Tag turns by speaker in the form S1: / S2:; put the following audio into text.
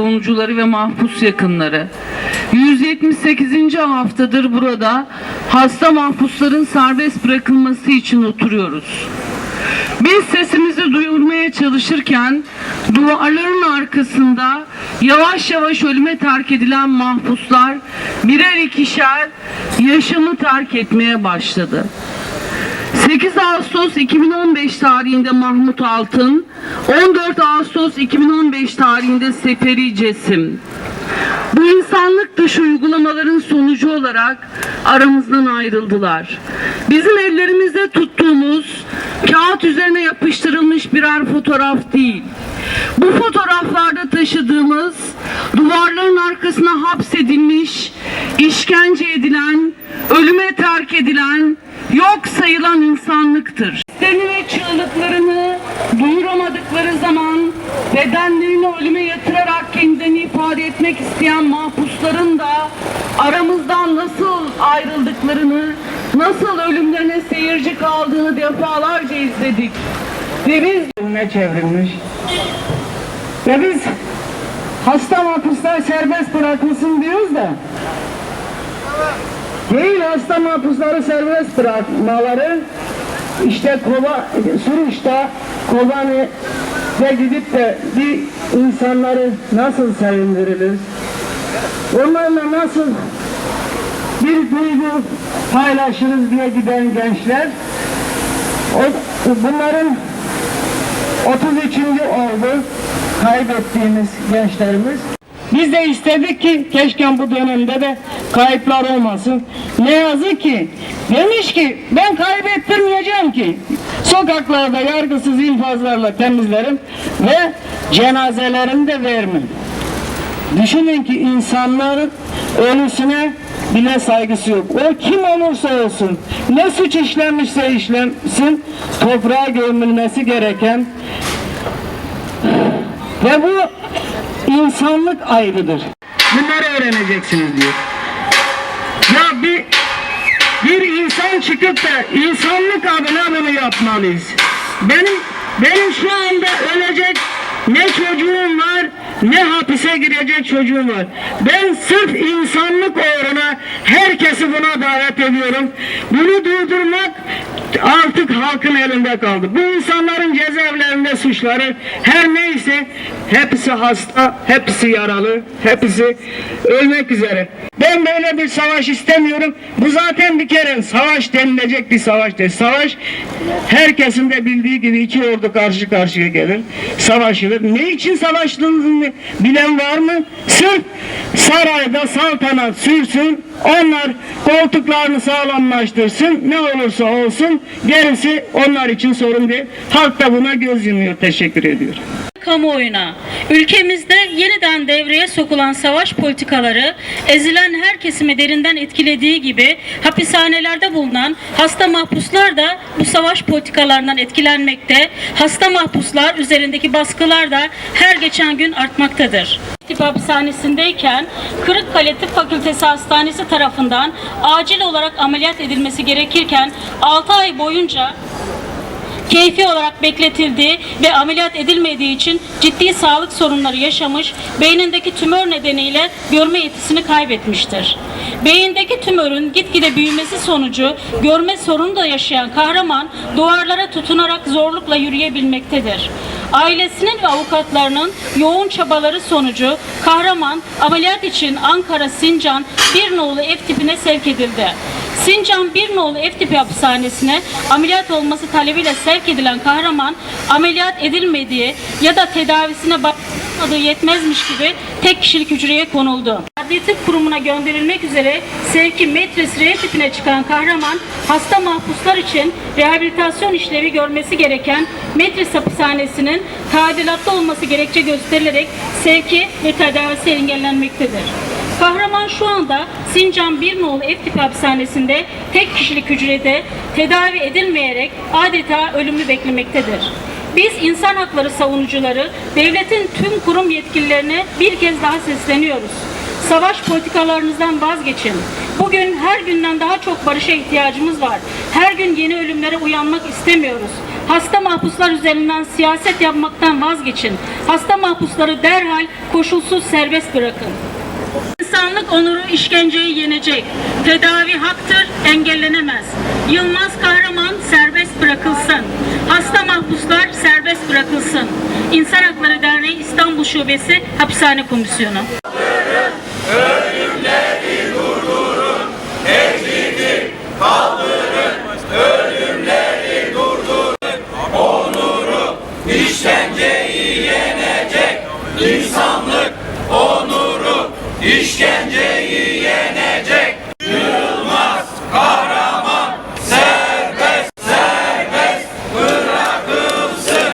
S1: savunucuları ve mahpus yakınları. 178. haftadır burada hasta mahpusların serbest bırakılması için oturuyoruz. Biz sesimizi duyurmaya çalışırken duvarların arkasında yavaş yavaş ölüme terk edilen mahpuslar birer ikişer yaşamı terk etmeye başladı. 8 Ağustos 2015 tarihinde Mahmut Altın, 14 Ağustos 2015 tarihinde Seferi Cesim. Bu insanlık dışı uygulamaların sonucu olarak aramızdan ayrıldılar. Bizim ellerimizde tuttuğumuz kağıt üzerine yapıştırılmış birer fotoğraf değil. Bu fotoğraflarda taşıdığımız duvarların arkasına hapsedilmiş, işkence edilen, ölüme terk edilen, yok sayılan insanlıktır. Seslerini ve çığlıklarını duyuramadıkları zaman bedenlerini ölüme yatırarak kendilerini ifade etmek isteyen mahpusların da aramızdan nasıl ayrıldıklarını, nasıl ölümlerine seyirci kaldığını defalarca izledik. Ve biz
S2: çevrilmiş. Ve biz hasta mahpuslar serbest bırakılsın diyoruz da değil hasta mahpusları serbest bırakmaları işte Kova, Suruç'ta Kobani'de gidip de bir insanları nasıl sevindiririz? Onlarla nasıl bir duygu paylaşırız diye giden gençler o, bunların 33. oldu kaybettiğimiz gençlerimiz. Biz de istedik ki keşke bu dönemde de kayıplar olmasın. Ne yazık ki demiş ki ben kaybettirmeyeceğim ki. Sokaklarda yargısız infazlarla temizlerim ve cenazelerini de vermem. Düşünün ki insanların ölüsüne bile saygısı yok. O kim olursa olsun, ne suç işlemişse işlensin, toprağa gömülmesi gereken ve bu insanlık ayrıdır. Bunları öğreneceksiniz diyor. Ya bir bir insan çıkıp da insanlık adına bunu yapmalıyız. Benim benim şu anda ölecek ne çocuğum var ne hapise girecek çocuğum var. Ben sırf insanlık uğruna herkesi buna davet ediyorum. Bunu durdurmak artık halkın elinde kaldı. Bu insanların cezaevlerinde suçları her neyse hepsi hasta, hepsi yaralı, hepsi ölmek üzere. Ben böyle bir savaş istemiyorum. Bu zaten bir kere savaş denilecek bir savaş değil. Savaş herkesin de bildiği gibi iki ordu karşı karşıya gelir. Savaşılır. Ne için savaşıldığını bilen var mı? Sırf sarayda saltanat sürsün. Onlar koltuklarını sağlamlaştırsın. Ne olursa olsun gerisi onlar için sorun değil. Halk da buna göz yumuyor. Teşekkür ediyorum.
S3: Kamuoyuna, ülkemizde yeniden devreye sokulan savaş politikaları ezilen her kesimi derinden etkilediği gibi hapishanelerde bulunan hasta mahpuslar da bu savaş politikalarından etkilenmekte, hasta mahpuslar üzerindeki baskılar da her geçen gün artmaktadır. Tip hapishanesindeyken Kırıkkale Tıp Fakültesi Hastanesi tarafından acil olarak ameliyat edilmesi gerekirken 6 ay boyunca keyfi olarak bekletildiği ve ameliyat edilmediği için ciddi sağlık sorunları yaşamış, beynindeki tümör nedeniyle görme yetisini kaybetmiştir. Beyindeki tümörün gitgide büyümesi sonucu görme sorunu da yaşayan kahraman duvarlara tutunarak zorlukla yürüyebilmektedir. Ailesinin ve avukatlarının yoğun çabaları sonucu kahraman ameliyat için Ankara Sincan bir nolu ev tipine sevk edildi. Sincan bir nolu ev tipi hapishanesine ameliyat olması talebiyle sevk edilen kahraman ameliyat edilmediği ya da tedavisine başlamadığı yetmezmiş gibi tek kişilik hücreye konuldu. Adli tıp kurumuna gönderilmek üzere sevki metris R tipine çıkan kahraman hasta mahpuslar için rehabilitasyon işlevi görmesi gereken metris hapishanesinin tadilatta olması gerekçe gösterilerek sevki ve tedavisi engellenmektedir. Kahraman şu anda Sincan bir nolu ev tipi hapishanesinde tek kişilik hücrede tedavi edilmeyerek adeta ölümü beklemektedir. Biz insan hakları savunucuları devletin tüm kurum yetkililerine bir kez daha sesleniyoruz. Savaş politikalarınızdan vazgeçin. Bugün her günden daha çok barışa ihtiyacımız var. Her gün yeni ölümlere uyanmak istemiyoruz. Hasta mahpuslar üzerinden siyaset yapmaktan vazgeçin. Hasta mahpusları derhal koşulsuz serbest bırakın. İnsanlık onuru işkenceyi yenecek. Tedavi haktır, engellenemez. Yılmaz Kahraman serbest bırakılsın. Hasta mahpuslar serbest bırakılsın. İnsan Hakları Derneği İstanbul Şubesi Hapishane Komisyonu. Ölümleri durdurun, tecridi kaldırın, ölümleri durdurun, onuru işkenceyi yenecek, insanlık işkenceyi yenecek.